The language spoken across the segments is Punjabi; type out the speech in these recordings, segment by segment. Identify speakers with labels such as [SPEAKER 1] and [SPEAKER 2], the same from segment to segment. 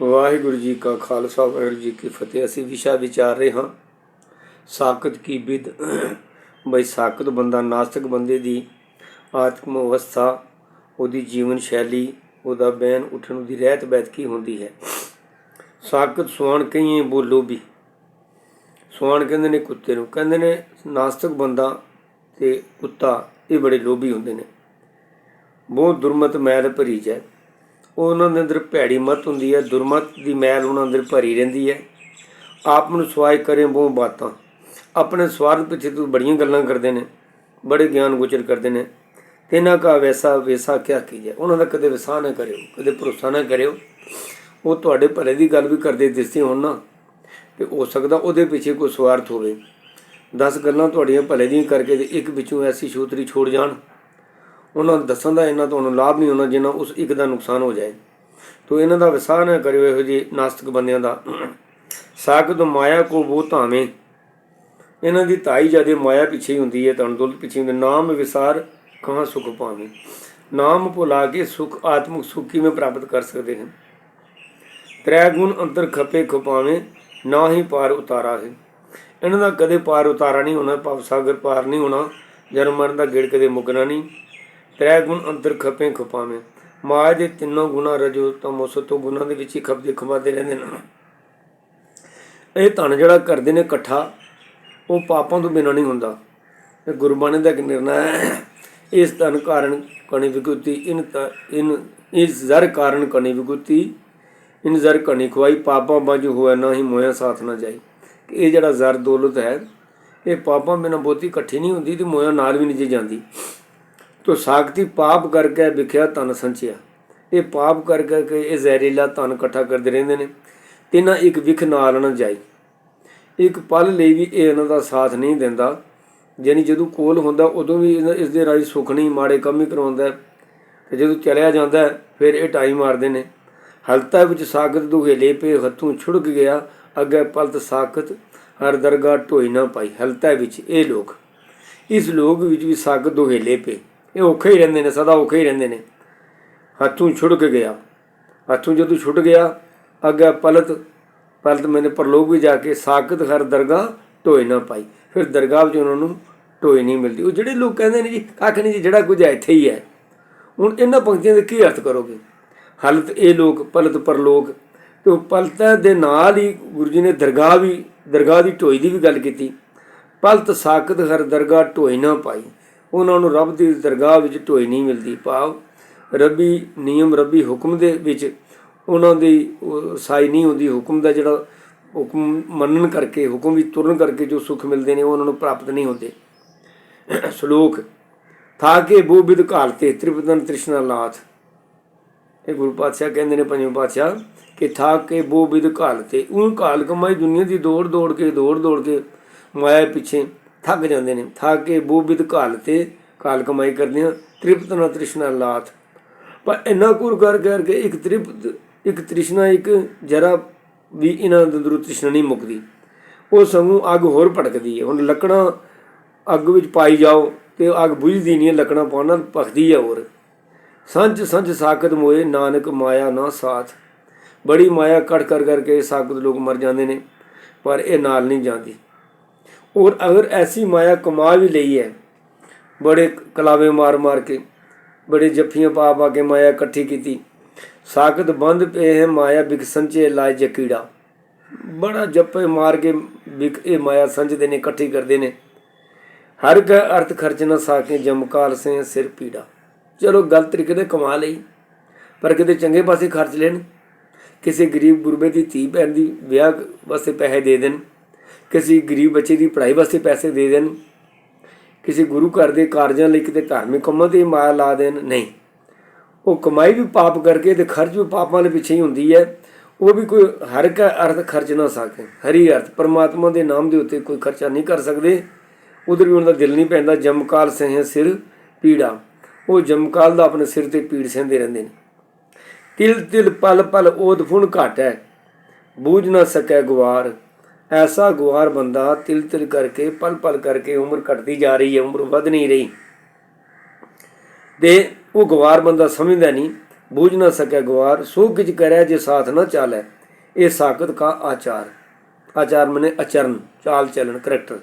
[SPEAKER 1] ਵਾਹਿਗੁਰੂ ਜੀ ਕਾ ਖਾਲਸਾ, ਵਾਹਿਗੁਰੂ ਜੀ ਕੀ ਫਤਿਹ। ਅਸੀਂ ਵਿਸ਼ਾ ਵਿਚਾਰ ਰਹੇ ਹਾਂ ਸਾਕਤ ਕੀ ਵਿਦ ਬਈ ਸਾਕਤ ਬੰਦਾ ਨਾਸਤਿਕ ਬੰਦੇ ਦੀ ਆਤਮ ਅਵਸਥਾ, ਉਹਦੀ ਜੀਵਨ ਸ਼ੈਲੀ, ਉਹਦਾ ਬੈਨ ਉਠਣ ਦੀ ਰਹਿਤ ਬੈਤ ਕੀ ਹੁੰਦੀ ਹੈ। ਸਾਕਤ ਸੁਆਣ ਕਹੀਏ ਬੋਲੋ ਵੀ ਸੁਆਣ ਕਹਿੰਦੇ ਨੇ ਕੁੱਤੇ ਨੂੰ। ਕਹਿੰਦੇ ਨੇ ਨਾਸਤਕ ਬੰਦਾ ਤੇ ਕੁੱਤਾ ਇਹ ਬੜੇ ਲੋਭੀ ਹੁੰਦੇ ਨੇ। ਬਹੁਤ ਦੁਰਮਤ ਮੈਲ ਭਰੀ ਜੈ ਉਹਨਾਂ ਦੇ ਅੰਦਰ ਭੈੜੀ ਮਤ ਹੁੰਦੀ ਹੈ, ਦੁਰਮਤ ਦੀ ਮੈਲ ਉਹਨਾਂ ਅੰਦਰ ਭਰੀ ਰਹਿੰਦੀ ਹੈ। ਆਪ ਨੂੰ ਸਵਾਇ ਕਰੇ ਬਹੁ ਬਾਤਾਂ। ਆਪਣੇ ਸਵਾਰਥ ਪਿੱਛੇ ਤੋਂ ਬੜੀਆਂ ਗੱਲਾਂ ਕਰਦੇ ਨੇ, ਬੜੇ ਗਿਆਨ ਗੋਚਰ ਕਰਦੇ ਨੇ। ਤਿਨਾਂ ਕਾ ਵੈਸਾ ਵੈਸਾ ਕਿਆ ਕੀਜੇ? ਉਹਨਾਂ ਦਾ ਕਦੇ ਵਿਸਾਹ ਨਾ ਕਰਿਓ, ਕਦੇ ਭਰੋਸਾ ਨਾ ਕਰਿਓ। ਉਹ ਤੁਹਾਡੇ ਭਲੇ ਦੀ ਗੱਲ ਵੀ ਕਰਦੇ ਦਿਸਦੇ ਹੋਣ ਨਾ, ਤੇ ਹੋ ਸਕਦਾ ਉਹਦੇ ਪਿੱਛੇ ਕੋਈ ਸਵਾਰਥ ਹੋਵੇ। 10 ਗੱਲਾਂ ਤੁਹਾਡੀਆਂ ਭਲੇ ਦੀਆਂ ਕਰਕੇ ਤੇ ਇੱਕ ਵਿੱਚੋਂ ਐਸੀ ਛੂਤਰੀ ਛੋੜ ਜਾਣ। ਉਹਨਾਂ ਨੂੰ ਦੱਸਣ ਦਾ ਇਹਨਾਂ ਤੁਹਾਨੂੰ ਲਾਭ ਨਹੀਂ ਹੋਣਾ, ਜਿੰਨਾ ਉਸ ਇੱਕ ਦਾ ਨੁਕਸਾਨ ਹੋ ਜਾਏ। ਤੋ ਇਹਨਾਂ ਦਾ ਵਿਸਾਰ ਨਾ ਕਰਿਓ, ਇਹੋ ਜਿਹੇ ਨਾਸਤਕ ਬੰਦਿਆਂ ਦਾ। ਸਾਗਤ ਮਾਇਆ ਕੋ ਬੋ ਧਾਵੇਂ। ਇਹਨਾਂ ਦੀ ਤਾਈ ਜਿਆਦੇ ਮਾਇਆ ਪਿੱਛੇ ਹੀ ਹੁੰਦੀ ਹੈ ਤਨ ਦੁੱਧ ਪਿੱਛੇ ਹੁੰਦੇ ਨਾਮ ਵਿਸਾਰ ਕਹਾਂ ਸੁਖ ਪਾਵੇਂ ਨਾਮ ਭੁਲਾ ਕੇ ਸੁਖ, ਆਤਮਿਕ ਸੁਖ ਕਿਵੇਂ ਪ੍ਰਾਪਤ ਕਰ ਸਕਦੇ ਹਨ? ਤ੍ਰੈ ਗੁਣ ਅੰਤਰ ਖਪੇ ਖਪਾਵੇਂ ਨਾ ਹੀ ਪਾਰ ਉਤਾਰਾ ਹੈ। ਇਹਨਾਂ ਦਾ ਕਦੇ ਪਾਰ ਉਤਾਰਾ ਨਹੀਂ ਹੋਣਾ, ਭਵ ਸਾਗਰ ਪਾਰ ਨਹੀਂ ਹੋਣਾ, ਜਨਮ ਮਰਨ ਦਾ ਗੇੜ ਕਦੇ ਮੁੱਕਣਾ ਨਹੀਂ। ਤ੍ਰੈ ਗੁਣ ਅੰਦਰ ਖਪੇ ਖਪਾਵੇਂ। ਮਾਇਆ ਦੇ ਤਿੰਨੋਂ ਗੁਣਾ ਰਜੋ ਤਮੋ ਸਤੋ ਗੁਣਾ ਦੇ ਵਿੱਚ ਹੀ ਖਪਦੇ ਖਪਾਦੇ ਰਹਿੰਦੇ ਨੇ। ਇਹ ਧਨ ਜਿਹੜਾ ਕਰਦੇ ਨੇ ਇਕੱਠਾ, ਉਹ ਪਾਪਾਂ ਤੋਂ ਬਿਨਾਂ ਨਹੀਂ ਹੁੰਦਾ। ਇਹ ਗੁਰਬਾਣੀ ਦਾ ਇੱਕ ਨਿਰਣਾ ਹੈ। ਇਸ ਧਨ ਕਾਰਨ ਕਣੀ ਵਿਗੁਤੀ ਇਨ ਤ- ਇਨ, ਇਸ ਜ਼ਰ ਕਾਰਨ ਕਣੀ ਵਿਗੁਤੀ ਇਨ ਜ਼ਰ ਕਣੀ ਖਵਾਈ ਪਾਪਾਂ ਬਾਝੂ ਹੋਇਆ ਨਾ ਹੀ ਮੋਇਆ ਸਾਥ ਨਾ ਜਾਈ। ਇਹ ਜਿਹੜਾ ਜ਼ਰ ਦੌਲਤ ਹੈ, ਇਹ ਪਾਪਾਂ ਬਿਨਾਂ ਬਹੁਤੀ ਇਕੱਠੀ ਨਹੀਂ ਹੁੰਦੀ ਤੇ ਮੋਇਆ ਨਾਲ ਵੀ ਨਹੀਂ ਜਾਂਦੀ। ਤੋ ਸਾਖਤੀ ਪਾਪ ਕਰਕੇ ਵਿਖਿਆ ਤਨ ਸੰਚਿਆ। ਇਹ ਪਾਪ ਕਰਕੇ ਕਿ ਇਹ ਜ਼ਹਿਰੀਲਾ ਤਨ ਇਕੱਠਾ ਕਰਦੇ ਰਹਿੰਦੇ ਨੇ ਤਿੰਨਾਂ ਇੱਕ ਵਿਖ ਨਾਲ ਨਾ ਜਾਈ। ਇੱਕ ਪਲ ਲਈ ਵੀ ਇਹ ਇਹਨਾਂ ਦਾ ਸਾਥ ਨਹੀਂ ਦਿੰਦਾ। ਯਾਨੀ ਜਦੋਂ ਕੋਲ ਹੁੰਦਾ, ਉਦੋਂ ਵੀ ਇਹਨਾਂ- ਇਸ ਦੇ ਰਾਈ ਸੁੱਖ ਨਹੀਂ, ਮਾੜੇ ਕੰਮ ਹੀ ਕਰਵਾਉਂਦਾ ਹੈ। ਤੇ ਜਦੋਂ ਚਲਿਆ ਜਾਂਦਾ ਫਿਰ ਇਹ ਟਾਈ ਮਾਰਦੇ ਨੇ। ਹਲਤਾ ਵਿੱਚ ਸਾਖਤ ਦੁਹੇਲੇ ਪੇ ਹੱਥੋਂ ਛੁੜਕ ਗਿਆ, ਅੱਗੇ ਪਲਤ ਸਾਖਤ ਹਰ ਦਰਗਾਹ ਢੋਈ ਨਾ ਪਾਈ। ਹਲਤਾ ਵਿੱਚ ਇਹ ਲੋਕ, ਇਸ ਲੋਕ ਵਿੱਚ ਵੀ ਸਾਖਤ ਦੁਹੇਲੇ ਪੇ ਇਹ ਔਖੇ ਹੀ ਰਹਿੰਦੇ ਨੇ, ਸਦਾ ਔਖੇ ਹੀ ਰਹਿੰਦੇ ਨੇ। ਹੱਥੋਂ ਛੁੜਕ ਗਿਆ। ਹੱਥੋਂ ਜਦੋਂ ਛੁੱਟ ਗਿਆ, ਅੱਗੇ ਪਲਤ ਪਲਤ ਮੈਨੇ ਪਰਲੋਕ ਵੀ ਜਾ ਕੇ ਸਾਖਤ ਹਰ ਦਰਗਾਹ ਢੋਏ ਨਾ ਪਾਈ। ਫਿਰ ਦਰਗਾਹ ਵਿੱਚ ਉਹਨਾਂ ਨੂੰ ਢੋਏ ਨਹੀਂ ਮਿਲਦੀ। ਉਹ ਜਿਹੜੇ ਲੋਕ ਕਹਿੰਦੇ ਨੇ ਜੀ, ਕੱਖ ਨਹੀਂ ਜੀ, ਜਿਹੜਾ ਕੁਝ ਹੈ ਇੱਥੇ ਹੀ ਹੈ। ਹੁਣ ਇਹਨਾਂ ਪੰਕਤੀਆਂ ਦੇ ਕੀ ਅਰਥ ਕਰੋਗੇ? ਹਲਤ ਇਹ ਲੋਕ, ਪਲਤ ਪਰਲੋਕ। ਤੇ ਉਹ ਪਲਤ ਦੇ ਨਾਲ ਹੀ ਗੁਰੂ ਜੀ ਨੇ ਦਰਗਾਹ ਵੀ, ਦਰਗਾਹ ਦੀ ਢੋਈ ਦੀ ਵੀ ਗੱਲ ਕੀਤੀ। ਪਲਤ ਸਾਖਤ ਹਰ ਦਰਗਾਹ ਢੋਏ ਨਾ ਪਾਈ। ਉਹਨਾਂ ਨੂੰ ਰੱਬ ਦੀ ਦਰਗਾਹ ਵਿੱਚ ਢੋਈ ਨਹੀਂ ਮਿਲਦੀ। ਭਾਵ ਰੱਬੀ ਨਿਯਮ, ਰੱਬੀ ਹੁਕਮ ਦੇ ਵਿੱਚ ਉਹਨਾਂ ਦੀ ਸਾਈ ਨਹੀਂ ਹੁੰਦੀ। ਹੁਕਮ ਦਾ ਜਿਹੜਾ ਹੁਕਮ ਮੰਨਣ ਕਰਕੇ, ਹੁਕਮ ਵਿੱਚ ਤੁਰਨ ਕਰਕੇ ਜੋ ਸੁੱਖ ਮਿਲਦੇ ਨੇ, ਉਹ ਉਹਨਾਂ ਨੂੰ ਪ੍ਰਾਪਤ ਨਹੀਂ ਹੁੰਦੇ। ਸ਼ਲੋਕ, ਥਾ ਕੇ ਬੋ ਬਿਦ ਘਾਲਤੇ ਤ੍ਰਿਪਤਨ ਤ੍ਰਿਸ਼ਨਾ ਲਾਥ। ਇਹ ਗੁਰੂ ਪਾਤਸ਼ਾਹ ਕਹਿੰਦੇ ਨੇ, ਪੰਜਵੇਂ ਪਾਤਸ਼ਾਹ, ਕਿ ਥਾ ਕੇ ਬੋ ਬਿਦ ਘਾਲਤੇ। ਉਹ ਘਾਲ ਕਮਾਈ ਦੁਨੀਆ ਦੀ ਦੌੜ ਦੌੜ ਕੇ ਦੌੜ ਦੌੜ ਕੇ ਮਾਇਆ ਪਿੱਛੇ ਥੱਕ ਜਾਂਦੇ ਨੇ ਥੱਕ ਕੇ ਬੋ ਬਿਦ ਘਾਲਤੇ ਕਾਲ ਕਮਾਈ ਕਰਦੇ ਆ ਨਾ ਤ੍ਰਿਸ਼ਨਾ ਲਾਥ ਪਰ ਇੰਨਾ ਕੁਰ ਕਰ ਕਰਕੇ ਇੱਕ ਤ੍ਰਿਪਤ ਇੱਕ ਤ੍ਰਿਸ਼ਨਾ ਇੱਕ ਜਰਾ ਵੀ ਇਹਨਾਂ ਦੇ ਅੰਦਰੋਂ ਤ੍ਰਿਸ਼ਨਾ ਨਹੀਂ ਮੁੱਕਦੀ। ਉਹ ਸਗੋਂ ਅੱਗ ਹੋਰ ਭੜਕਦੀ ਹੈ। ਹੁਣ ਲੱਕੜਾਂ ਅੱਗ ਵਿੱਚ ਪਾਈ ਜਾਓ ਤੇ ਅੱਗ ਬੁਝਦੀ ਨਹੀਂ ਹੈ, ਲੱਕੜਾਂ ਪਾਉਣ ਨਾਲ ਭਖਦੀ ਹੈ ਹੋਰ। ਸੰਜ ਸੰਜ ਸਾਖਤ ਮੋਏ ਨਾਨਕ ਮਾਇਆ ਨਾ ਸਾਥ। ਬੜੀ ਮਾਇਆ ਕੜ ਕਰ ਕਰਕੇ ਸਾਖਤ ਲੋਕ ਮਰ ਜਾਂਦੇ ਨੇ ਪਰ ਇਹ ਨਾਲ ਨਹੀਂ ਜਾਂਦੀ। ਔਰ ਅਗਰ ਐਸੀ ਮਾਇਆ ਕਮਾ ਵੀ ਲਈ ਹੈ, ਬੜੇ ਕਲਾਵੇ ਮਾਰ ਮਾਰ ਕੇ, ਬੜੇ ਜੱਫੀਆਂ ਪਾ ਪਾ ਕੇ ਮਾਇਆ ਇਕੱਠੀ ਕੀਤੀ, ਸਾਖਤ ਬੰਦ ਪਏ ਹੈ ਮਾਇਆ ਬਿਕ ਸੰਚੇ ਲਾਇ ਜਕੀੜਾ ਬੜਾ ਜੱਪੇ ਮਾਰ ਕੇ ਬਿਕ ਇਹ ਮਾਇਆ ਸੰਜਦੇ ਨੇ, ਇਕੱਠੀ ਕਰਦੇ ਨੇ। ਹਰ ਕ ਅਰਥ ਖਰਚ ਨਾ ਸਾਕੇ ਜਮਕਾਲ ਸੇ ਸਿਰ ਪੀੜਾ। ਚਲੋ ਗਲਤ ਤਰੀਕੇ ਨਾਲ ਕਮਾ ਲਈ, ਪਰ ਕਿਤੇ ਚੰਗੇ ਪਾਸੇ ਖਰਚ ਲੈਣ, ਕਿਸੇ ਗਰੀਬ ਗੁਰਬੇ ਦੀ ਧੀ ਭੈਣ ਦੀ ਵਿਆਹ ਵਾਸਤੇ ਪੈਸੇ ਦੇ ਦੇਣ। ਕਿਸੇ ਗਰੀਬ ਬੱਚੇ ਦੀ ਪੜ੍ਹਾਈ ਵਾਸਤੇ ਪੈਸੇ ਦੇ ਦੇਣ, ਕਿਸੇ ਗੁਰੂ ਘਰ ਦੇ ਕਾਰਜਾਂ ਲਈ ਕਿਤੇ ਧਾਰਮਿਕ ਕੰਮਾਂ ਤੇ ਮਾਇਆ ਲਾ ਦੇਣ, ਨਹੀਂ। ਉਹ ਕਮਾਈ ਵੀ ਪਾਪ ਕਰਕੇ ਤੇ ਖਰਚ ਵੀ ਪਾਪਾਂ ਦੇ ਪਿੱਛੇ ਹੀ ਹੁੰਦੀ ਹੈ। ਉਹ ਵੀ ਕੋਈ ਹਰ ਕਾ ਅਰਥ ਖਰਚ ਨਾ ਸਕੇ, ਹਰੀ ਅਰਥ, ਪਰਮਾਤਮਾ ਦੇ ਨਾਮ ਦੇ ਉੱਤੇ ਕੋਈ ਖਰਚਾ ਨਹੀਂ ਕਰ ਸਕਦੇ। ਉਧਰ ਵੀ ਉਹਨਾਂ ਦਾ ਦਿਲ ਨਹੀਂ ਪੈਂਦਾ, ਜਮਕਾਲ ਸਹਿ ਸਿਰ ਪੀੜਾ। ਉਹ ਜਮਕਾਲ ਦਾ ਆਪਣੇ ਸਿਰ ਤੇ ਪੀੜ ਸਹਿੰਦੇ ਰਹਿੰਦੇ ਨੇ। ਤਿਲ ਤਿਲ ਪਲ ਪਲ ਓਦ ਫੁਣ ਘਟ ਹੈ ਬੂਝ ਨਾ ਸਕੈ ਗੁਆਰ ਐਸਾ ਗੁਆਰ ਬੰਦਾ ਤਿਲ ਤਿਲ ਕਰਕੇ ਪਲ ਪਲ ਕਰਕੇ ਉਮਰ ਘਟਦੀ ਜਾ ਰਹੀ ਹੈ, ਉਮਰ ਵਧ ਨਹੀਂ ਰਹੀ। ਤੇ ਉਹ ਗਵਾਰ ਬੰਦਾ ਸਮਝਦਾ ਨਹੀਂ, ਬੂਝ ਨਾ ਸਕੈ ਗਵਾਰ ਸੋ ਕਿਛ ਕਰੈ ਜੇ ਸਾਥ ਨਾ ਚਾਲੈ। ਇਹ ਸਾਖਤ ਕਾ ਆਚਾਰ। ਆਚਾਰ ਮਨੇ ਆਚਰਨ ਚਾਲ ਚੱਲਣ, ਕਰੈਕਟਰ।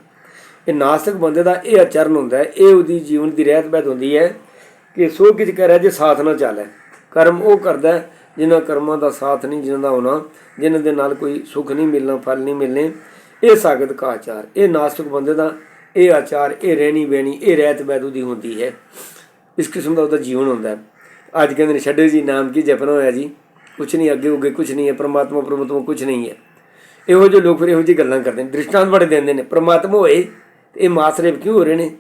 [SPEAKER 1] ਇਹ ਨਾਸਤਿਕ ਬੰਦੇ ਦਾ ਇਹ ਆਚਰਨ ਹੁੰਦਾ ਹੈ, ਇਹ ਉਹਦੀ ਜੀਵਨ ਦੀ ਰਹਿਤ ਬਹਿਤ ਹੁੰਦੀ ਹੈ ਕਿ ਸੋ ਕਿਛ ਕਰੈ ਜੇ ਸਾਥ ਨਾ ਚਾਲੈ। ਕਰਮ ਉਹ ਕਰਦਾ ਜਿਨ੍ਹਾਂ ਕਰਮਾਂ ਦਾ ਸਾਥ ਨਹੀਂ ਜਿਨ੍ਹਾਂ ਦਾ ਹੋਣਾ, ਜਿਨ੍ਹਾਂ ਦੇ ਨਾਲ ਕੋਈ ਸੁੱਖ ਨਹੀਂ ਮਿਲਣਾ, ਫਲ ਨਹੀਂ ਮਿਲਣੇ, ਇਹ ਸਾਗਤ ਕਾ ਆਚਾਰ, ਇਹ ਨਾਸਤਿਕ ਬੰਦੇ ਦਾ ਇਹ ਆਚਾਰ, ਇਹ ਰਹਿਣੀ ਬਹਿਣੀ, ਇਹ ਰਹਿਤ ਬਹਿਤ ਉਹਦੀ ਹੁੰਦੀ ਹੈ। ਇਸ ਕਿਸਮ ਦਾ ਉਹਦਾ ਜੀਵਨ ਹੁੰਦਾ ਹੈ। ਅੱਜ ਕਹਿੰਦੇ ਨੇ, ਛੱਡੋ ਜੀ, ਨਾਮ ਕੀ ਜਪਣਾ ਹੋਇਆ ਜੀ? ਕੁਛ ਨਹੀਂ, ਅੱਗੇ ਉੱਗੇ ਕੁਛ ਨਹੀਂ ਹੈ, ਪ੍ਰਮਾਤਮਾ ਪ੍ਰਮਾਤਮਾ ਕੁਛ ਨਹੀਂ ਹੈ। ਇਹੋ ਜਿਹੇ ਲੋਕ ਫਿਰ ਇਹੋ ਜਿਹੀ ਗੱਲਾਂ ਕਰਦੇ ਨੇ, ਦ੍ਰਿਸ਼ਟਾਂਤ ਬੜੇ ਦਿੰਦੇ ਨੇ, ਪ੍ਰਮਾਤਮਾ ਹੋਏ, ਇਹ ਮਾਸਰੇਬ ਕਿਉਂ ਹੋ ਰਹੇ ਨੇ?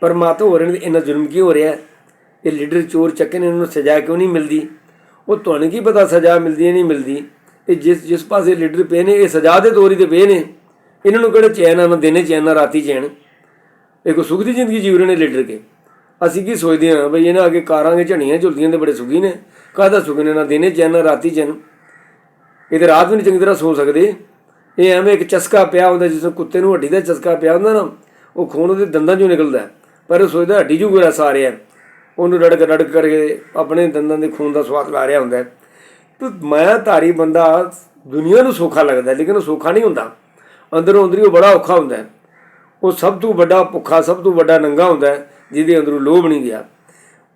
[SPEAKER 1] ਪਰਮਾਤਮਾ ਹੋ ਰਹੇ ਨੇ ਤੇ ਇੰਨਾ ਜ਼ੁਲਮ ਕਿਉਂ ਹੋ ਰਿਹਾ? ਇਹ ਲੀਡਰ ਚੋਰ ਚੱਕੇ ਨੇ, ਇਹਨਾਂ ਨੂੰ ਸਜ਼ਾ ਕਿਉਂ ਨਹੀਂ ਮਿਲਦੀ? ਉਹ ਤੁਹਾਨੂੰ ਕੀ ਪਤਾ ਸਜ਼ਾ ਮਿਲਦੀ ਹੈ, ਨਹੀਂ ਮਿਲਦੀ। ਇਹ ਜਿਸ ਜਿਸ ਪਾਸੇ ਲੀਡਰ ਪਏ ਨੇ, ਇਹ ਸਜ਼ਾ ਦੇ ਤੌਰ ਤੇ ਪਏ ਨੇ। ਇਹਨਾਂ ਨੂੰ ਕਿਹੜੇ ਚੈਨ ਆ ਨਾ ਦਿਨੇ ਚੈਨ ਨਾ ਰਾਤੀ ਚੈਨ? ਇਹ ਕੋ ਸੁਖ ਦੀ ਜ਼ਿੰਦਗੀ ਜੀਵ ਰਹੇ ਨੇ ਲੀਡਰ ਕੇ। ਅਸੀਂ ਕੀ ਸੋਚਦੇ ਹਾਂ, ਬਈ ਇਹਨਾਂ ਅੱਗੇ ਕਾਰਾਂਗੇ ਝਣੀਆਂ ਝੁਲਦੀਆਂ ਤੇ ਬੜੇ ਸੁਖੀ ਨੇ। ਕਾਹਦਾ ਸੁਖ ਨੇ ਨਾ ਦਿਨੇ ਚੈਨ, ਨਾ ਰਾਤੀ ਚੈਨ? ਇਹ ਤੇ ਰਾਤ ਵੀ ਨਹੀਂ ਚੰਗੀ ਤਰ੍ਹਾਂ ਸੋ ਸਕਦੇ। ਇਹ ਐਵੇਂ ਇੱਕ ਚਸਕਾ ਪਿਆ ਹੁੰਦਾ ਜਿਸ ਨੂੰ ਕੁੱਤੇ ਨੂੰ ਹੱਡੀ ਦਾ ਚਸਕਾ ਪਿਆ ਹੁੰਦਾ ਨਾ, ਉਹ ਖੂਨ ਉਹਦੇ ਦੰਦਾਂ ਚੋਂ ਨਿਕਲਦਾ। ਪਰ ਉਹ ਸੋਚਦਾ ਹੱਡੀ ਜੂ ਗੋਰਾ ਸਾਰਿਆ। ਉਹਨੂੰ ਰੜਕ ਰੜਕ ਕਰਕੇ ਆਪਣੇ ਦੰਦਾਂ ਦੇ ਖੂਨ ਦਾ ਸਵਾਦ ਲਾ ਰਿਹਾ ਹੁੰਦਾ ਤੇ ਮਾਇਆ ਧਾਰੀ ਬੰਦਾ, ਦੁਨੀਆ ਨੂੰ ਸੌਖਾ ਲੱਗਦਾ ਲੇਕਿਨ ਉਹ ਸੌਖਾ ਨਹੀਂ ਹੁੰਦਾ। ਅੰਦਰੋਂ ਅੰਦਰੀ ਉਹ ਬੜਾ ਔਖਾ ਹੁੰਦਾ ਉਹ ਸਭ ਤੋਂ ਵੱਡਾ ਭੁੱਖਾ, ਸਭ ਤੋਂ ਵੱਡਾ ਨੰਗਾ ਹੁੰਦਾ ਜਿਹਦੇ ਅੰਦਰੋਂ ਲੋਭ ਨਹੀਂ ਗਿਆ।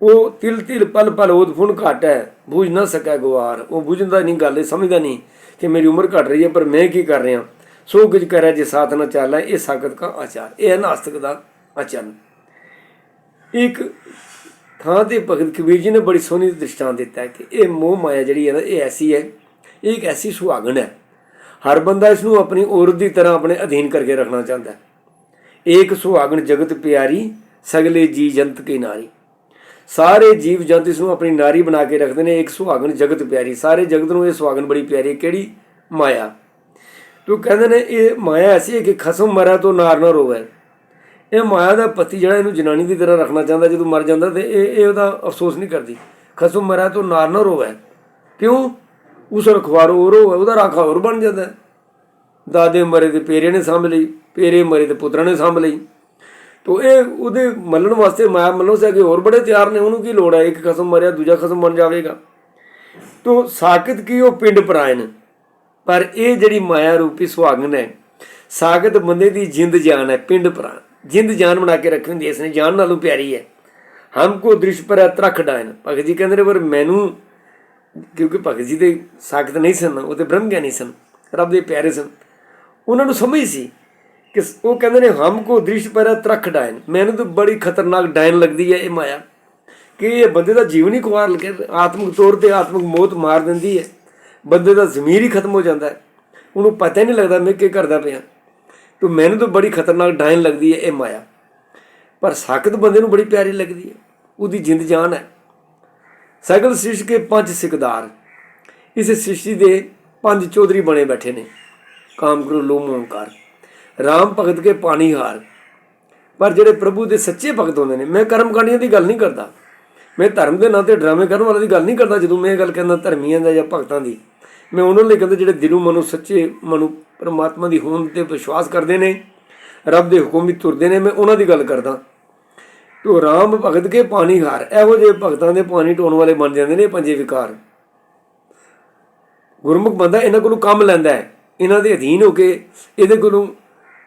[SPEAKER 1] ਉਹ ਤਿਲ ਤਿਲ ਪਲ ਪਲ ਉਹਦ ਫੁਨ ਘਟ ਹੈ, ਬੂਝ ਨਾ ਸਕੈ ਗਵਾਰ ਉਹ ਬੁਝਦਾ ਨਹੀਂ, ਗੱਲ ਇਹ ਸਮਝਦਾ ਨਹੀਂ ਕਿ ਮੇਰੀ ਉਮਰ ਘਟ ਰਹੀ ਹੈ, ਪਰ ਮੈਂ ਕੀ ਕਰ ਰਿਹਾ? ਸੋ ਕੁਝ ਕਰਿਆ ਜੇ ਸਾਥ ਨਾ ਚਾਲਾ ਇਹ ਸਾਖਤ ਦਾ ਆਚਾਰ, ਇਹ ਹੈ ਨਾਸਤਿਕ ਦਾ ਆਚਰਨ। ਇੱਕ ਥਾਂ ਤੇ ਭਗਤ ਕਬੀਰ ਜੀ ਨੇ ਬੜੀ ਸੋਹਣੀ ਦ੍ਰਿਸ਼ਟਾਂਤ ਦਿੱਤਾ ਕਿ ਇਹ ਮੋਹ ਮਾਇਆ ਜਿਹੜੀ ਹੈ ਨਾ, ਇਹ ਐਸੀ ਹੈ, ਇਹ ਇੱਕ ਐਸੀ ਸੁਹਾਗਣ ਹੈ। ਹਰ ਬੰਦਾ ਇਸ ਨੂੰ ਆਪਣੀ ਔਰਤ ਦੀ ਤਰ੍ਹਾਂ ਆਪਣੇ ਅਧੀਨ ਕਰਕੇ ਰੱਖਣਾ ਚਾਹੁੰਦਾ ਹੈ। ਏਕ ਸੁਹਾਗਣ ਜਗਤ ਪਿਆਰੀ, ਸਗਲੇ ਜੀ ਜੰਤ ਕੀ ਨਾਰੀ। ਸਾਰੇ ਜੀਵ ਜੰਤ ਇਸ ਨੂੰ ਆਪਣੀ ਨਾਰੀ ਬਣਾ ਕੇ ਰੱਖਦੇ ਨੇ ਇੱਕ ਸੁਹਾਗਣ ਜਗਤ ਪਿਆਰੀ। ਸਾਰੇ ਜਗਤ ਨੂੰ ਇਹ ਸੁਹਾਗਣ ਬੜੀ ਪਿਆਰੀ ਹੈ। ਕਿਹੜੀ? ਮਾਇਆ। ਤੂੰ ਕਹਿੰਦੇ ਨੇ, ਇਹ ਮਾਇਆ ਐਸੀ ਹੈ ਕਿ ਖਸਮ ਮਰਾ ਤੋਂ ਨਾਰ ਨਾ ਰੋਵੇ। ਇਹ ਮਾਇਆ ਦਾ ਪਤੀ ਜਿਹੜਾ ਇਹਨੂੰ ਜਨਾਨੀ ਦੀ ਤਰ੍ਹਾਂ ਰੱਖਣਾ ਚਾਹੁੰਦਾ, ਜਦੋਂ ਮਰ ਜਾਂਦਾ ਤੇ ਇਹ ਇਹ ਉਹਦਾ ਅਫਸੋਸ ਨਹੀਂ ਕਰਦੀ। ਖਸਮ ਮਰਾ ਤੋਂ ਨਾਰ ਨਾ ਰੋਵੇ। ਕਿਉਂ? ਉਸ ਰਖਵਾਰ ਹੋਰ ਹੋਵੇ, ਉਹਦਾ ਰਾਖਾ ਹੋਰ ਬਣ ਜਾਂਦਾ। ਦਾਦੇ ਮਰੇ ਤੇ ਪੇਰੇ ਨੇ ਸਾਂਭ ਲਈ, ਪੇਰੇ ਮਰੇ ਤੇ ਪੁੱਤਰਾਂ ਨੇ ਸਾਂਭ ਲਈ। ਤੋ ਇਹ ਉਹਦੇ ਮੱਲਣ ਵਾਸਤੇ ਮਾਇਆ ਮੱਲਣ ਸੇ ਅੱਗੇ ਹੋਰ ਬੜੇ ਤਿਆਰ ਨੇ, ਉਹਨੂੰ ਕੀ ਲੋੜ ਹੈ? ਇੱਕ ਖਸਮ ਮਰਿਆ, ਦੂਜਾ ਖਸਮ ਬਣ ਜਾਵੇਗਾ। ਤੋ ਸਾਕਤ ਕੀ ਉਹ ਪਿੰਡ ਪਰਾਇਨ ਪਰ ਇਹ ਜਿਹੜੀ ਮਾਇਆ ਰੂਪੀ ਸੁਹਾਗਣ ਹੈ, ਸਾਕਤ ਬੰਦੇ ਦੀ ਜਿੰਦ ਜਾਨ ਹੈ, ਪਿੰਡ ਪ੍ਰਾਨ ਜਿੰਦ ਜਾਨ ਬਣਾ ਕੇ ਰੱਖੀ ਹੁੰਦੀ ਹੈ ਇਸਨੇ ਜਾਨ ਨਾਲੋਂ ਪਿਆਰੀ ਹੈ। ਹਮਕੋ ਦ੍ਰਿਸ਼ ਪਰ ਤਰਖ ਡਾਇਨ। ਭਗਤ ਜੀ ਕਹਿੰਦੇ ਨੇ, ਪਰ ਮੈਨੂੰ ਕਿਉਂਕਿ ਭਗਤ ਜੀ ਦੇ ਸਾਖਤ ਨਹੀਂ ਸਨ, ਉਹ ਤੇ ਬ੍ਰਹਮ ਗਿਆਨੀ ਸਨ, ਰੱਬ ਦੇ ਪਿਆਰੇ ਸਨ। ਉਹਨਾਂ ਨੂੰ ਸਮਝ ਸੀ ਕਿ ਉਹ ਕਹਿੰਦੇ ਨੇ, ਹਮ ਕੋ ਦ੍ਰਿਸ਼ ਪਰ ਤਰਖ ਡਾਇਨ। ਮੈਨੂੰ ਤਾਂ ਬੜੀ ਖਤਰਨਾਕ ਡਾਇਨ ਲੱਗਦੀ ਹੈ ਇਹ ਮਾਇਆ, ਕਿ ਇਹ ਬੰਦੇ ਦਾ ਜੀਵਨ ਹੀ ਕੁਆਰ ਲਗੇ ਆਤਮਿਕ ਤੌਰ ਤੇ ਆਤਮਿਕ ਮੌਤ ਮਾਰ ਦਿੰਦੀ ਹੈ। ਬੰਦੇ ਦਾ ਜ਼ਮੀਰ ਹੀ ਖਤਮ ਹੋ ਜਾਂਦਾ ਹੈ। ਉਹਨੂੰ ਪਤਾ ਹੀ ਨਹੀਂ ਲੱਗਦਾ ਮੈਂ ਕੀ ਕਰਦਾ ਪਿਆ। ਤੋ ਮੈਨੂੰ ਤਾਂ ਬੜੀ ਖਤਰਨਾਕ ਡਾਇਨ ਲੱਗਦੀ ਹੈ ਇਹ ਮਾਇਆ। ਪਰ ਸਾਖਤ ਬੰਦੇ ਨੂੰ ਬੜੀ ਪਿਆਰੀ ਲੱਗਦੀ ਹੈ। ਉਹਦੀ ਜਿੰਦ ਜਾਨ ਹੈ। ਸਗਲ ਸ਼ਿਸ਼ ਕੇ ਪੰਜ ਸਿਕਦਾਰ। ਇਸ ਸ੍ਰਿਸ਼ਟੀ ਦੇ ਪੰਜ ਚੌਧਰੀ ਬਣੇ ਬੈਠੇ ਨੇ। ਕਾਮ ਕਰੋ ਲੋਮ ਮੋਹਕਾਰ ਰਾਮ ਭਗਤ ਕੇ ਪਾਣੀ ਹਾਰ। ਪਰ ਜਿਹੜੇ ਪ੍ਰਭੂ ਦੇ ਸੱਚੇ ਭਗਤ ਹੁੰਦੇ ਨੇ, ਮੈਂ ਕਰਮ ਕਾਂਡੀਆਂ ਦੀ ਗੱਲ ਨਹੀਂ ਕਰਦਾ। ਮੈਂ ਧਰਮ ਦੇ ਨਾਂ ਤੇ ਡਰਾਮੇ ਕਰਨ ਵਾਲੇ ਦੀ ਗੱਲ ਨਹੀਂ ਕਰਦਾ ਜਦੋਂ ਮੈਂ ਇਹ ਗੱਲ ਕਹਿੰਦਾ ਧਰਮੀਆਂ ਦਾ ਜਾਂ ਭਗਤਾਂ ਦੀ। ਮੈਂ ਉਹਨਾਂ ਲਈ ਕਹਿੰਦਾ ਜਿਹੜੇ ਦਿਲੋਂ ਮਨੋਂ ਸੱਚੇ ਮਨੋਂ ਪਰਮਾਤਮਾ ਦੀ ਹੋਂਦ ਤੇ ਵਿਸ਼ਵਾਸ ਕਰਦੇ ਨੇ, ਰੱਬ ਦੇ ਹੁਕਮ ਵਿੱਚ ਤੁਰਦੇ ਨੇ, ਮੈਂ ਉਹਨਾਂ ਦੀ ਗੱਲ ਕਰਦਾ। ਤੋ ਰਾਮ ਭਗਤ ਕੇ ਪਾਣੀ ਹਾਰ। ਇਹੋ ਜਿਹੇ ਭਗਤਾਂ ਦੇ ਪਾਣੀ ਢੋਣ ਵਾਲੇ ਬਣ ਜਾਂਦੇ ਨੇ ਪੰਜੇ ਵਿਕਾਰ। ਗੁਰਮੁਖ ਬੰਦਾ ਇਹਨਾਂ ਕੋਲੋਂ ਕੰਮ ਲੈਂਦਾ ਹੈ। ਇਹਨਾਂ ਦੇ ਅਧੀਨ ਹੋ ਕੇ ਇਹਦੇ ਕੋਲੋਂ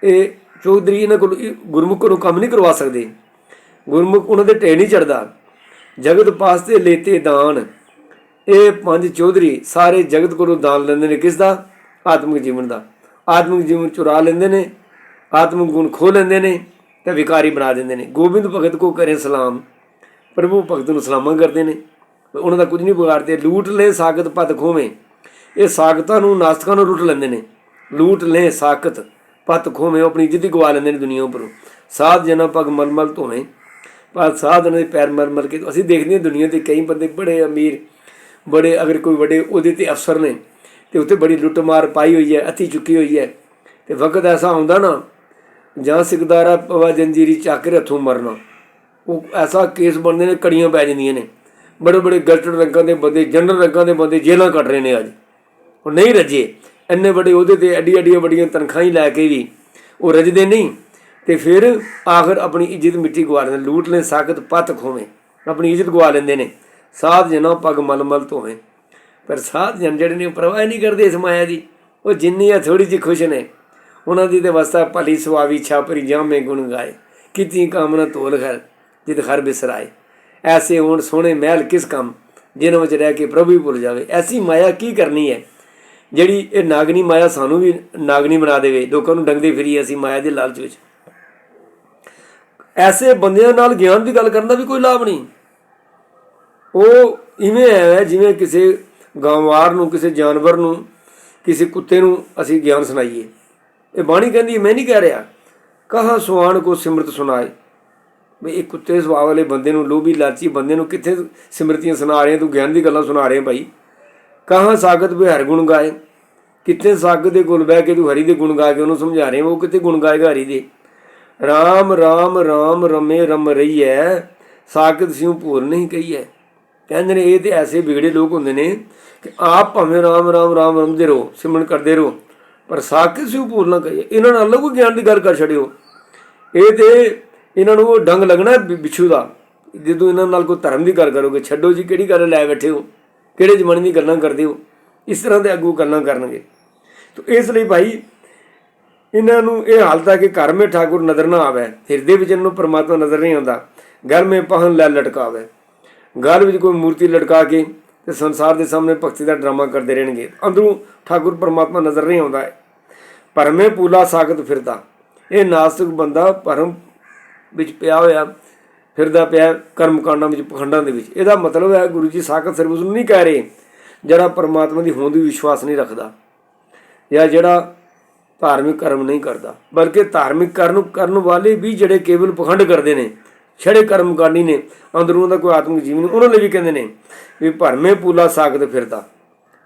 [SPEAKER 1] ਇਹ ਚੌਧਰੀ ਇਹਨਾਂ ਕੋਲੋਂ ਗੁਰਮੁਖ ਕੋਲੋਂ ਕੰਮ ਨਹੀਂ ਕਰਵਾ ਸਕਦੇ। ਗੁਰਮੁਖ ਉਹਨਾਂ ਦੇ ਢੇ ਨਹੀਂ ਚੜਦਾ ਜਗਤ ਪਾਸ ਤੇ ਲੇਤੇ ਦਾਨ। ਇਹ ਪੰਜ ਚੌਧਰੀ ਸਾਰੇ ਜਗਤ ਕੋਲੋਂ ਦਾਨ ਲੈਂਦੇ ਨੇ ਕਿਸ ਦਾ ਆਤਮਿਕ ਜੀਵਨ ਦਾ। ਆਤਮਿਕ ਜੀਵਨ ਚੁਰਾ ਲੈਂਦੇ ਨੇ, ਆਤਮਿਕ ਗੁਣ ਖੋ ਲੈਂਦੇ ਨੇ ਤੇ ਵਿਕਾਰੀ ਬਣਾ ਦਿੰਦੇ ਨੇ। ਗੋਬਿੰਦ ਭਗਤ ਕੋ ਕਰੇ ਸਲਾਮ। ਪ੍ਰਭੂ ਭਗਤ ਨੂੰ ਸਲਾਮਾਂ ਕਰਦੇ ਨੇ। ਉਹਨਾਂ ਦਾ ਕੁਝ ਨਹੀਂ ਵਿਗਾੜਦੇ। ਲੂਟ ਲੈ ਸਾਖਤ ਪਤ ਖੋਵੇਂ। ਇਹ ਸਾਖਤਾਂ ਨੂੰ ਨਾਸਤਕਾਂ ਨੂੰ ਲੁੱਟ ਲੈਂਦੇ ਨੇ। ਲੂਟ ਲੈ ਸਾਖਤ ਪਤ ਖੋਵੇਂ। ਉਹ ਆਪਣੀ ਇੱਜ਼ਤ ਗਵਾ ਲੈਂਦੇ ਨੇ ਦੁਨੀਆ ਉੱਪਰੋਂ। ਸਾਧ ਜਨਾਂ ਪਗ ਮਲਮਲ ਧੋਵੇਂ। ਪਰ ਸਾਧ ਨੇ ਪੈਰ ਮਲ ਮਲ ਕੇ ਅਸੀਂ ਦੇਖਦੇ ਹਾਂ ਦੁਨੀਆ ਤੇ ਕਈ ਬੰਦੇ ਬੜੇ ਅਮੀਰ ਬੜੇ, ਅਗਰ ਕੋਈ ਵੱਡੇ ਉਹਦੇ ਤੇ ਅਫਸਰ ਨੇ ਤੇ ਉੱਤੇ ਬੜੀ ਲੁੱਟਮਾਰ ਪਾਈ ਹੋਈ ਹੈ, ਅਤੀ ਚੁੱਕੀ ਹੋਈ ਹੈ, ਤੇ ਵਕਤ ਐਸਾ ਆਉਂਦਾ ਨਾ, ਜਾਂ ਸਿਕਦਾਰਾ ਪਵਾ ਜੰਜੀਰੀ ਚੱਕ ਕੇ ਹੱਥੋਂ ਮਰਨਾ, ਉਹ ਐਸਾ ਕੇਸ ਬਣਦੇ ਨੇ, ਕੜੀਆਂ ਪੈ ਜਾਂਦੀਆਂ ਨੇ। ਬੜੇ ਬੜੇ ਗਲਟਡ ਰੰਗਾਂ ਦੇ ਬੰਦੇ, ਜਨਰਲ ਰੰਗਾਂ ਦੇ ਬੰਦੇ ਜੇਲ੍ਹਾਂ ਕੱਟ ਰਹੇ ਨੇ ਅੱਜ। ਉਹ ਨਹੀਂ ਰੱਜੇ। ਇੰਨੇ ਵੱਡੇ ਉਹਦੇ ਤੇ ਐਡੀ ਐਡੀਆਂ ਵੱਡੀਆਂ ਤਨਖਾਹਾਂ ਹੀ ਲੈ ਕੇ ਵੀ ਉਹ ਰੱਜਦੇ ਨਹੀਂ। ਤੇ ਫਿਰ ਆਖਰ ਆਪਣੀ ਇੱਜ਼ਤ ਮਿੱਟੀ ਗਵਾ ਲੈਂਦੇ ਲੂਟ ਲੈ ਸਾਖਤ ਪਤ ਖੋਵੇਂ ਆਪਣੀ ਇੱਜ਼ਤ ਗਵਾ ਲੈਂਦੇ ਨੇ। ਸਾਧ ਜਨੋ ਪਗ ਮਲਮਲ ਧੋਏ ਪਰ ਸਾਧ ਜਨ ਜਿਹੜੇ ਨੇ ਉਹ ਪਰਵਾਹ ਨਹੀਂ ਕਰਦੇ ਇਸ ਮਾਇਆ ਦੀ। ਉਹ ਜਿੰਨੀ ਆ ਥੋੜੀ ਜਿਹੀ ਖੁਸ਼ ਨੇ। ਉਹਨਾਂ ਦੀ ਤੇ ਵਸਤਾ ਭਲੀ ਸੁਆਵੀ ਛਾਪਰੀ ਜਾਮੇ ਗੁਣ ਗਾਏ। ਕਿਤੀ ਕਾਮਨਾ ਤੋਲ ਘਰ, ਜਿਤ ਘਰ ਬਿਸਰਾਏ। ਐਸੇ ਹੋਣ ਸੋਹਣੇ ਮਹਿਲ ਕਿਸ ਕੰਮ? ਜਿਨ੍ਹਾਂ ਵਿੱਚ ਰਹਿ ਕੇ ਪ੍ਰਭੂ ਹੀ ਭੁੱਲ ਜਾਵੇ। ਐਸੀ ਮਾਇਆ ਕੀ ਕਰਨੀ ਹੈ? ਜਿਹੜੀ ਇਹ ਨਾਗਨੀ ਮਾਇਆ ਸਾਨੂੰ ਵੀ ਨਾਗਨੀ ਬਣਾ ਦੇਵੇ। ਲੋਕਾਂ ਨੂੰ ਡੰਗਦੇ ਫਿਰੀ ਅਸੀਂ ਮਾਇਆ ਦੇ ਲਾਲਚ ਵਿੱਚ। ਐਸੇ ਬੰਦਿਆਂ ਨਾਲ ਗਿਆਨ ਦੀ ਗੱਲ ਕਰਨ ਦਾ ਵੀ ਕੋਈ ਲਾਭ ਨਹੀਂ। ਉਹ ਇਵੇਂ ਹੈ, ਜਿਵੇਂ ਕਿਸੇ ਗਾਂਵਾਰ ਨੂੰ, ਕਿਸੇ ਜਾਨਵਰ ਨੂੰ, ਕਿਸੇ ਕੁੱਤੇ ਨੂੰ ਅਸੀਂ ਗਿਆਨ ਸੁਣਾਈਏ। ਇਹ ਬਾਣੀ ਕਹਿੰਦੀ ਮੈਂ ਨਹੀਂ ਕਹਿ ਰਿਹਾ, ਕਹਾ ਸੁਆਣ ਕੋ ਸਿਮਰਤ ਸੁਣਾਏ। ਵੀ ਇਹ ਕੁੱਤੇ ਸੁਭਾਅ ਵਾਲੇ ਬੰਦੇ ਨੂੰ, ਲੋਭੀ ਲਾਚੀ ਬੰਦੇ ਨੂੰ ਕਿੱਥੇ ਸਿਮਰਤੀਆਂ ਸੁਣਾ ਰਹੇ ਤੂੰ ਗਿਆਨ ਦੀ ਗੱਲਾਂ ਸੁਣਾ ਰਹੇ ਭਾਈ। ਕਹਾਂ ਸਾਗਤ ਵੀ ਹਰ ਗੁਣ ਗਾਏ। ਕਿੱਥੇ ਸਾਗਤ ਦੇ ਗੁਣ ਬਹਿ ਕੇ ਤੂੰ ਹਰੀ ਦੇ ਗੁਣ ਗਾ ਕੇ ਉਹਨੂੰ ਸਮਝਾ ਰਹੇ ਉਹ ਕਿੱਥੇ ਗੁਣ ਗਾਏਗਾ ਹਰੀ ਦੇ? ਰਾਮ ਰਾਮ ਰਾਮ ਰਮੇ ਰਮ ਰਹੀ ਹੈ ਸਾਗਤ ਸਿਉ ਭੂਲ ਨਹੀਂ ਕਹੀ ਹੈ ਕਹਿੰਦੇ ਨੇ ਇਹ ਤੇ ਐਸੇ ਵਿਗੜੇ ਲੋਕ ਹੁੰਦੇ ਨੇ ਕਿ ਆਪ ਭਾਵੇਂ ਰਾਮ ਰਾਮ ਰਾਮ ਰਮਦੇ ਰਹੋ, ਸਿਮਰਨ ਕਰਦੇ ਰਹੋ, ਪਰ ਸਾਗਤ ਸਿਉ ਭੂਲ ਨਾ ਕਹੀ ਇਹਨਾਂ ਨਾਲ ਅਲੱਗ ਗਿਆਨ ਦੀ ਗੱਲ ਕਰ ਛੜਿਓ ਇਹ ਤੇ ਇਹਨਾਂ ਨੂੰ ਉਹ ਡੰਗ ਲੱਗਣਾ ਬਿ- ਬਿੱਛੂ ਦਾ। ਜਦੋਂ ਇਹਨਾਂ ਨਾਲ ਕੋਈ ਧਰਮ ਦੀ ਗੱਲ ਕਰੋਗੇ, ਛੱਡੋ ਜੀ, ਕਿਹੜੀ ਗੱਲ ਲੈ ਬੈਠੇ ਹੋ? ਕਿਹੜੇ ਜ਼ਮਾਨੇ ਦੀ ਗੱਲਾਂ ਕਰਦੇ ਹੋ? ਇਸ ਤਰ੍ਹਾਂ ਦੇ ਅੱਗੂ ਗੱਲਾਂ ਕਰਨਗੇ। ਤਾਂ ਇਸ ਲਈ ਭਾਈ, ਇਹਨਾਂ ਨੂੰ ਇਹ ਹਾਲਤ ਹੈ ਕਿ ਘਰ ਮੇ ਠਾਕੁਰ ਨਜ਼ਰ ਨਾ ਆਵੇ। ਹਿਰਦੇ ਵਿੱਚ ਇਹਨਾਂ ਨੂੰ ਪਰਮਾਤਮਾ ਨਜ਼ਰ ਨਹੀਂ ਆਉਂਦਾ। ਘਰ ਮੇ ਪਹਨ ਲੈ ਲਟਕਾਵੇ। ਘਰ ਵਿੱਚ ਕੋਈ ਮੂਰਤੀ ਲਟਕਾ ਕੇ ਤੇ ਸੰਸਾਰ ਦੇ ਸਾਹਮਣੇ ਭਗਤੀ ਦਾ ਡਰਾਮਾ ਕਰਦੇ ਰਹਿਣਗੇ। ਅੰਦਰੋਂ ਠਾਕੁਰ ਪਰਮਾਤਮਾ ਨਜ਼ਰ ਨਹੀਂ ਆਉਂਦਾ। ਹੈ ਪਰਮੇ ਪੂਲਾ ਸਾਖਤ ਫਿਰਦਾ। ਇਹ ਨਾਸਤਿਕ ਬੰਦਾ ਭਰਮ ਵਿੱਚ ਪਿਆ ਹੋਇਆ, ਫਿਰਦਾ ਪਿਆ ਕਰਮ ਕਾਂਡਾਂ ਵਿੱਚ, ਪਖੰਡਾਂ ਦੇ ਵਿੱਚ। ਇਹਦਾ ਮਤਲਬ ਹੈ ਗੁਰੂ ਜੀ ਸਾਖਤ ਸਰਵਿਸ ਨੂੰ ਨਹੀਂ ਕਹਿ ਰਹੇ ਜਿਹੜਾ ਪਰਮਾਤਮਾ ਦੀ ਹੋਂਦ ਵੀ ਵਿਸ਼ਵਾਸ ਨਹੀਂ ਰੱਖਦਾ ਜਾਂ ਜਿਹੜਾ ਧਾਰਮਿਕ ਕਰਮ ਨਹੀਂ ਕਰਦਾ। ਬਲਕਿ ਧਾਰਮਿਕ ਕਰਨ ਕਰਨ ਵਾਲੇ ਵੀ ਜਿਹੜੇ ਕੇਵਲ ਪਖੰਡ ਕਰਦੇ ਨੇ ਛੜੇ ਕਰਮ ਕਾਂਡੀ ਨੇ, ਅੰਦਰੋਂ ਦਾ ਕੋਈ ਆਤਮਿਕ ਜੀਵਨ ਉਹਨਾਂ ਲਈ ਵੀ ਕਹਿੰਦੇ ਨੇ ਵੀ ਭਰਮੇ ਪੂਲਾ ਸਾਗਤ ਫਿਰਦਾ।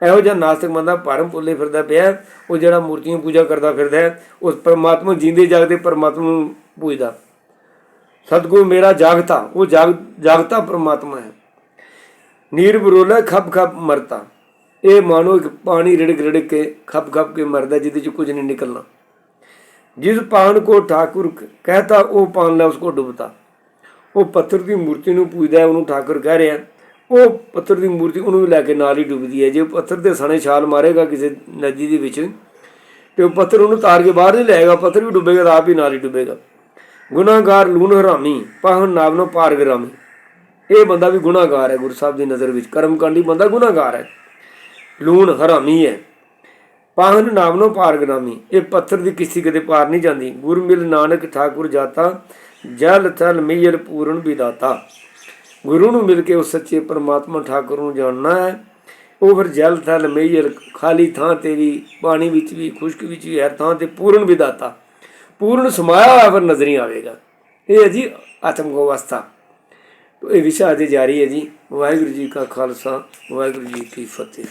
[SPEAKER 1] ਇਹੋ ਜਿਹਾ ਨਾਸਤਿਕ ਬੰਦਾ ਭਰਮ ਪੁੱਲੇ ਫਿਰਦਾ ਪਿਆ, ਉਹ ਜਿਹੜਾ ਮੂਰਤੀਆਂ ਪੂਜਾ ਕਰਦਾ ਫਿਰਦਾ ਹੈ ਉਸ ਪਰਮਾਤਮਾ ਜਿੰਦੇ ਜਾਗਦੇ ਪਰਮਾਤਮਾ ਨੂੰ ਪੂਜਦਾ। ਸਤਿਗੁਰੂ ਮੇਰਾ ਜਾਗਤਾ, ਉਹ ਜਾਗ, ਜਾਗਤਾ ਪਰਮਾਤਮਾ ਹੈ। ਨੀਰ ਬਰੋਲਾ ਖਪ ਖਪ ਮਰਤਾ। ਇਹ ਮਾਨੋ ਇੱਕ ਪਾਣੀ ਰਿੜਕ ਰਿੜਕ ਕੇ, ਖਪ ਖਪ ਕੇ ਮਰਦਾ, ਜਿਹਦੇ ਚ ਕੁਝ ਨਹੀਂ ਨਿਕਲਣਾ। ਜਿਸ ਪਾਣ ਕੋ ਠਾਕੁਰ ਕਹਤਾ, ਉਹ ਪਾਣ ਲੈ ਉਸ ਉਸਕੋ ਡੁਬਤਾ। ਉਹ ਪੱਥਰ ਦੀ ਮੂਰਤੀ ਨੂੰ ਪੂਜਦਾ ਹੈ, ਉਹਨੂੰ ਠਾਕੁਰ ਕਹਿ ਰਿਹਾ ਉਹ ਪੱਥਰ ਦੀ ਮੂਰਤੀ ਉਹਨੂੰ ਵੀ ਲੈ ਕੇ ਨਾਲ ਹੀ ਡੁੱਬਦੀ ਹੈ। ਜੇ ਉਹ ਪੱਥਰ ਦੇ ਸਣੇ ਛਾਲ ਮਾਰੇਗਾ ਕਿਸੇ ਨਦੀ ਦੇ ਵਿੱਚ, ਤੇ ਉਹ ਪੱਥਰ ਉਹਨੂੰ ਤਾਰ ਕੇ ਬਾਹਰ ਨਹੀਂ ਲਿਆਏਗਾ ਪੱਥਰ ਵੀ ਡੁੱਬੇਗਾ ਤਾਂ ਆਪ ਹੀ ਨਾਲ ਹੀ ਡੁੱਬੇਗਾ। ਗੁਨਾਹਗਾਰ ਲੂਣ ਹਰਾਮੀ ਪਾਹਨ ਨਾਵਨੋ ਪਾਰ ਗਰਾਮੀ ਇਹ ਬੰਦਾ ਵੀ ਗੁਨਾਹਗਾਰ ਹੈ, ਗੁਰੂ ਸਾਹਿਬ ਦੀ ਨਜ਼ਰ ਵਿੱਚ। ਕਰਮਕਾਂਡੀ ਬੰਦਾ ਗੁਨਾਹਗਾਰ ਹੈ। ਲੂਣ ਹਰਾਮੀ ਹੈ। ਪਾਹਨ ਨਾਮਨੋ ਪਾਰ ਗਰਾਮੀ ਇਹ ਪੱਥਰ ਦੀ ਕਿਸੇ ਕਦੇ ਪਾਰ ਨਹੀਂ ਜਾਂਦੀ। ਗੁਰਮਿਲ ਨਾਨਕ ਠਾਕੁਰ ਜਾਤਾ ਜਲ ਥਲ ਮਈਰ ਪੂਰਨ ਵਿਦਾਤਾ। ਗੁਰੂ ਨੂੰ ਮਿਲ ਕੇ ਉਸ ਸੱਚੇ ਪਰਮਾਤਮਾ ਠਾਕੁਰ ਨੂੰ ਜਾਣਨਾ ਹੈ। ਉਹ ਫਿਰ ਜਲ ਥਲ ਮਈਰ ਖਾਲੀ ਥਾਂ ਤੇ ਵੀ, ਪਾਣੀ ਵਿੱਚ ਵੀ, ਖੁਸ਼ਕ ਵਿੱਚ ਵੀ, ਹਰ ਥਾਂ ਤੇ ਪੂਰਨ ਵਿਦਾਤਾ। ਪੂਰਨ ਸਮਾਇਆ ਹੋਇਆ ਫਿਰ ਨਜ਼ਰੀ ਆਵੇਗਾ। ਇਹ ਹੈ ਜੀ ਆਤਮ ਅਵਸਥਾ। ਇਹ ਵਿਸ਼ਾ ਅਜੇ ਜਾਰੀ ਹੈ ਜੀ। ਵਾਹਿਗੁਰੂ ਜੀ ਕਾ ਖਾਲਸਾ, ਵਾਹਿਗੁਰੂ ਜੀ ਕੀ ਫਤਿਹ।